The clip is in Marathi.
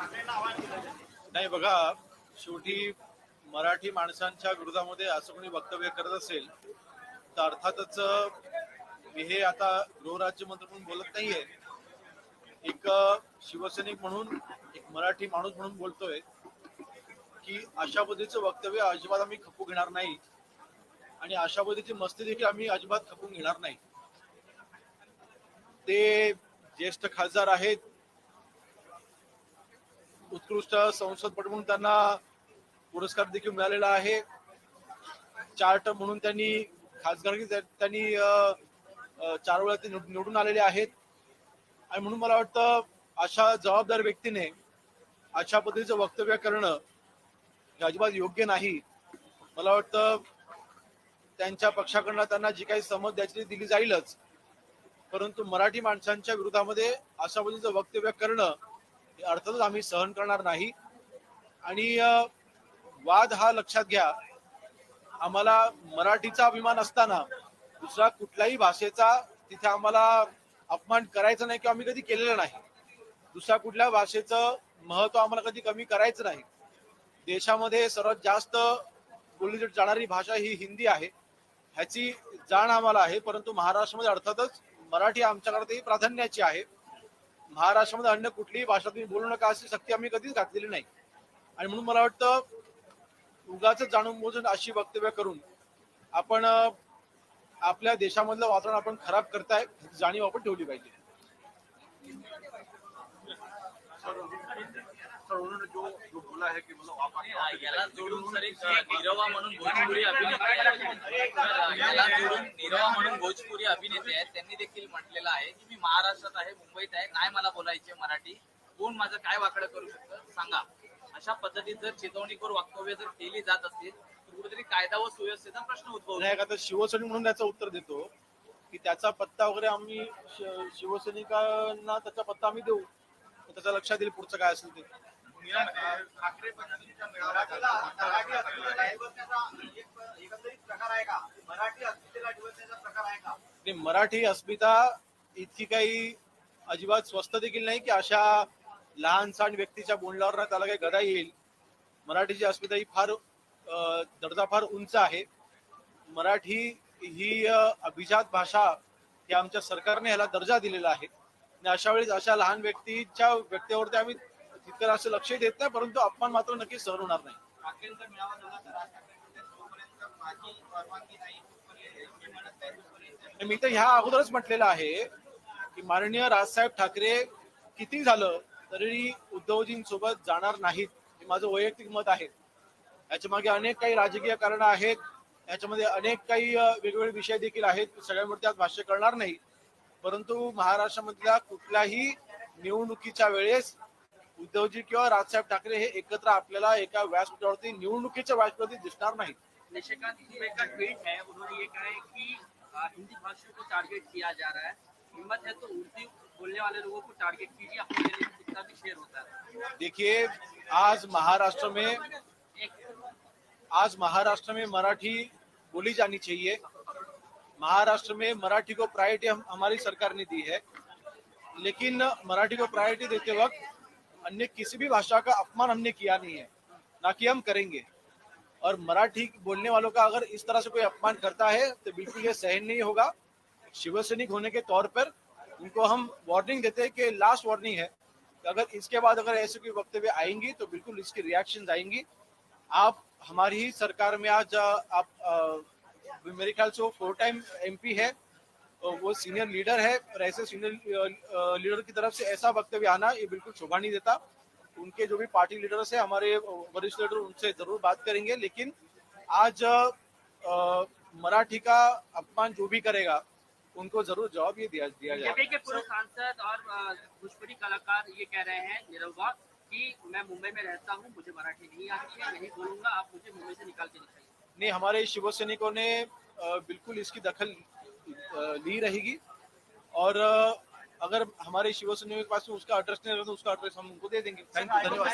नाही बघा शेवटी मराठी माणसांच्या विरोधामध्ये असं कोणी वक्तव्य करत असेल तर अर्थातच मी हे आता गृहराज्यमंत्री म्हणून बोलत नाहीये. एक शिवसैनिक म्हणून एक मराठी माणूस म्हणून बोलतोय की अशा पद्धतीचं वक्तव्य अजिबात आम्ही खपू घेणार नाही आणि अशा पद्धतीची मस्ती देखील आम्ही अजिबात खपून घेणार नाही. ते ज्येष्ठ खासदार आहेत उत्कृष्ट संसदपटू म्हणून त्यांना पुरस्कार देखील मिळालेला आहे. चार्ट म्हणून त्यांनी खासदारकी त्या- त्यांनी चार वेळा ते निवडून आलेले आहेत. आणि म्हणून मला वाटतं अशा जबाबदार व्यक्तीने अशा पद्धतीचं वक्तव्य करणं हे अजिबात योग्य नाही. मला वाटतं त्यांच्या पक्षाकडनं त्यांना जी काही समज द्यायची ती दिली जाईलच. परंतु मराठी माणसांच्या विरोधामध्ये अशा पद्धतीचं वक्तव्य करणं हे अर्थातच आम्ही सहन करणार नाही. आणि वाद हा लक्षात घ्या. आम्हाला मराठीचा अभिमान असताना दुसरा कुठल्याही भाषेचा तिथे आम्हाला अपमान करायचा नाही किंवा आम्ही कधी केलेलं नाही. दुसऱ्या कुठल्या भाषेचं महत्त्व आम्हाला कधी कमी करायचं नाही. देशामध्ये सर्वात जास्त बोलली जाणारी भाषा ही हिंदी आहे. ह्याची जाण आम्हाला आहे परंतु महाराष्ट्रामध्ये अर्थातच मराठी आमच्याकडे प्राधान्याची आहे. महाराष्ट्रामध्ये अन्य कुठलीही भाषा तुम्ही बोलू नका अशी सक्ती आम्ही कधीच घातलेली नाही. आणि म्हणून मला वाटतं उगाच जाणून मोजून अशी वक्तव्य करून आपण आपल्या देशामधलं वातावरण आपण खराब करताय जाणीव आपण ठेवली पाहिजे. सर उन्होंने जो जो बोला है कि मतलब आप याला जोडून सर एक नीरवा म्हणून भोजपुरी अभिनेते याला जोडून नीरवा म्हणून भोजपुरी अभिनेते आहेत. त्यांनी देखील म्हटलेलं आहे की मी महाराष्ट्रात आहे मुंबईत आहे. नाही मला बोलायचे मराठी. कोण माझं काय वाकडं करू शकतं? सांगा. अशा पद्धतीत जर चितवणीखोर वक्तव्य जर केली जात असतील तर कुठेतरी कायदा व सुव्यवस्थेचा प्रश्न उद्भवतो. आता शिवसैनिक म्हणून त्याचं उत्तर देतो की त्याचा पत्ता वगैरे आम्ही शिवसैनिकांना त्याचा पत्ता आम्ही देऊ. त्याच्या लक्षात येईल पुढचं काय असेल ते. मराठी अस्मिता इतकी काही अजिबात स्वस्त देखील नाही की अशा लहान व्यक्तीच्या बोलण्यावर ना त्याला काही गदा येईल. मराठीची अस्मिता ही फार दर्जा फार उंच आहे. मराठी ही अभिजात भाषा ही आमच्या सरकारने ह्याला दर्जा दिलेला आहे. आणि अशा वेळेस अशा लहान व्यक्तीच्या व्यक्तीवरती आम्ही तितकं असं लक्ष देत नाही परंतु अपमान मात्र नक्कीच सहन होणार नाही. मी तर ह्या अगोदरच म्हटलेलं आहे की माननीय राजसाहेब ठाकरे किती झालं तरी उद्धवजींसोबत जाणार नाहीत हे माझं वैयक्तिक मत आहे. याच्या मागे अनेक काही राजकीय कारण आहेत याच्यामध्ये अनेक काही वेगवेगळे विषय देखील आहेत सगळ्यांवरती आज भाष्य करणार नाही. परंतु महाराष्ट्रामधल्या कुठल्याही निवडणुकीच्या वेळेस उद्धवजी किंवा राजसाहेब ठाकरे हे एकत्र आपल्याला एका व्यासपीठावरती निवडणुकीच्या व्यासपीठावरती दिसणार नाहीत. निशिकांत दुबे का ट्वीट है उन्होंने ये कहा है कि आ, हिंदी भाषा को टारगेट किया जा रहा है. हिम्मत है तो उर्दू बोलने वाले लोगों को टारगेट कीजिए. आपको मेरे लिए कितना भी शेयर होता है देखिए आज महाराष्ट्र में आज महाराष्ट्र में मराठी बोली जानी चाहिए। महाराष्ट्र में मराठी को प्रायोरिटी हम, हमारी सरकार ने दी है। लेकिन, मराठी को प्रायोरिटी देते वक्त अन्य किसी भी भाषा का अपमान हमने किया नहीं है, ना कि हम करेंगे। और मराठी बोलने वालों का अगर इस तरह से कोई अपमान करता है तो बिल्कुल ये सहन नहीं होगा। शिवसैनिक होने के तौर पर उनको हम वार्निंग देते हैं कि लास्ट वार्निंग है। कि अगर इसके बाद अगर ऐसे कोई वक्तव्य आएँगी तो बिल्कुल इसकी रिएक्शन आएँगी। आप, हमारी ही सरकार में आज, आप मेरे ख्याल से वो फोर टाइम एमपी है वो सीनियर लीडर है, और ऐसे सीनियर लीडर की तरफ़ से ऐसा वक्तव्य आना ये बिल्कुल शोभा नहीं देता। उनके जो भी पार्टी लीडर्स है, हमारे वरिष्ठ लीडर उनसे ज़रूर बात करेंगे, लेकिन आज मराठी का अपमान जो भी करेगा, उनको ज़रूर जवाब ये दिया दिया जाएगा के पूर्व सांसद और भोजपुरी कलाकार ये कह रहे हैं निरहुआ कि मैं मुंबई में रहता हूँ, मुझे मराठी नहीं आती है, नहीं बोलूँगा, आप मुझे मुंबई से निकाल के दिखाइए। नहीं हमारे शिव सैनिकों ने बिल्कुल इसकी दखल ली रहेगी और अगर हमारे शिव सैनिकों के पास उसका एड्रेस नहीं रहता तो उसका एड्रेस हम उनको दे देंगे थैंक यू धन्यवाद